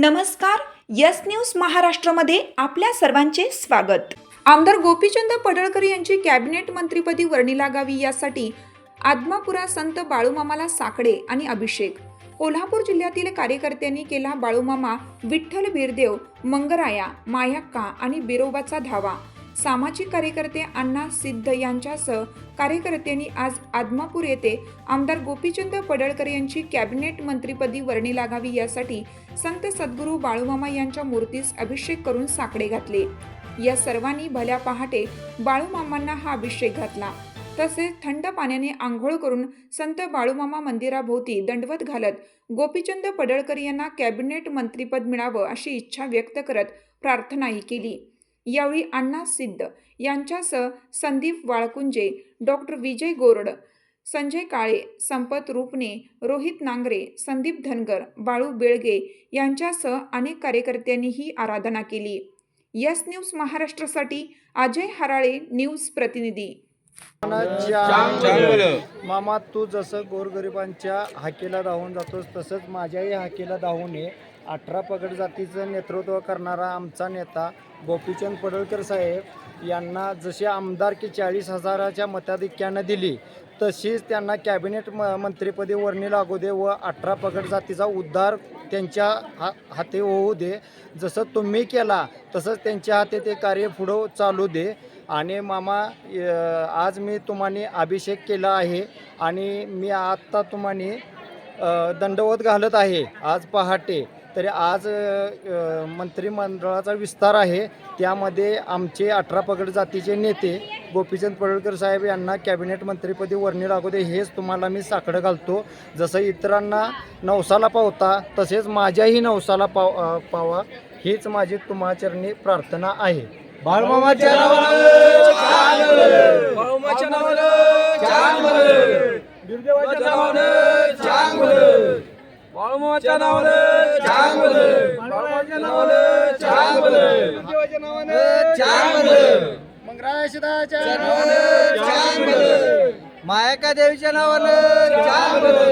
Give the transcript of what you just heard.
नमस्कार yes news महाराष्ट्रामध्ये आपल्या सर्वांचे स्वागत. आमदार गोपीचंद पडळकर यांची कॅबिनेट मंत्रीपदी वर्णी लागावी यासाठी आदमापुरा संत बाळूमामाला साकडे आणि अभिषेक. कोल्हापूर जिल्ह्यातील कार्यकर्त्यांनी केला बाळूमामा विठ्ठल बिरदेव मंगराया मायाक्का आणि बिरोबाचा धावा. सामाजिक कार्यकर्ते अण्णा सिद्ध यांच्यासह कार्यकर्त्यांनी आज आदमापूर येथे आमदार गोपीचंद पडळकर यांची कॅबिनेट मंत्रीपदी वर्णी लागावी यासाठी संत सद्गुरू बाळूमामा यांच्या मूर्तीस अभिषेक करून साकडे घातले. या सर्वांनी भल्या पहाटे बाळूमामांना हा अभिषेक घातला. तसेच थंड पाण्याने आंघोळ करून संत बाळूमामा मंदिराभोवती दंडवत घालत गोपीचंद पडळकर यांना कॅबिनेट मंत्रीपद मिळावं अशी इच्छा व्यक्त करत प्रार्थनाही केली. यावेळी अण्णा सिद्ध यांच्यासह संदीप वाळकुंजे डॉक्टर विजय गोरड संजय काळे संपत रुपणे रोहित नांगरे संदीप धनगर बाळू बेळगे यांच्यासह अनेक कार्यकर्त्यांनी ही आराधना केली. यस न्यूज महाराष्ट्रासाठी अजय हराळे न्यूज प्रतिनिधी. मामा तू जसं गोरगरिबांच्या हाकेला धावून जातोस तसंच माझ्याही हाकेला धावून ये. अठरा पगड जातीचं नेतृत्व करणारा आमचा नेता गोपीचंद पडळकर साहेब यांना जशी आमदारकी चाळीस हजाराच्या मताधिक्यानं दिली तशीच त्यांना कॅबिनेट म मंत्रिपदी वर्णी लागू दे व अठरा पगड जातीचा उद्धार त्यांच्या हा हाती होऊ दे. जसं तुम्ही केला तसंच त्यांच्या हाती ते कार्य पुढं चालू दे. आणि मामा य- आज मी तुम्हाला अभिषेक केला आहे आणि मी आत्ता तुम्हाला दंडवत घालत आहे. आज पहाटे तरी आज अ, मंत्रिमंडळाचा विस्तार आहे. त्यामध्ये आमचे अठरा पगड जातीचे नेते गोपीचंद पडळकर साहेब यांना कॅबिनेट मंत्रीपदी वर्णी लागू दे हेच तुम्हाला मी साकडं घालतो. जसं इतरांना नवसाला पावता तसेच माझ्याही नवसाला पाव अ, पावा हीच माझी तुम्हाचरणी प्रार्थना आहे. बाळमामाच्या नावानं चांग भलं मंगराशिदाच्या भलं मायका देवीच्या नावानं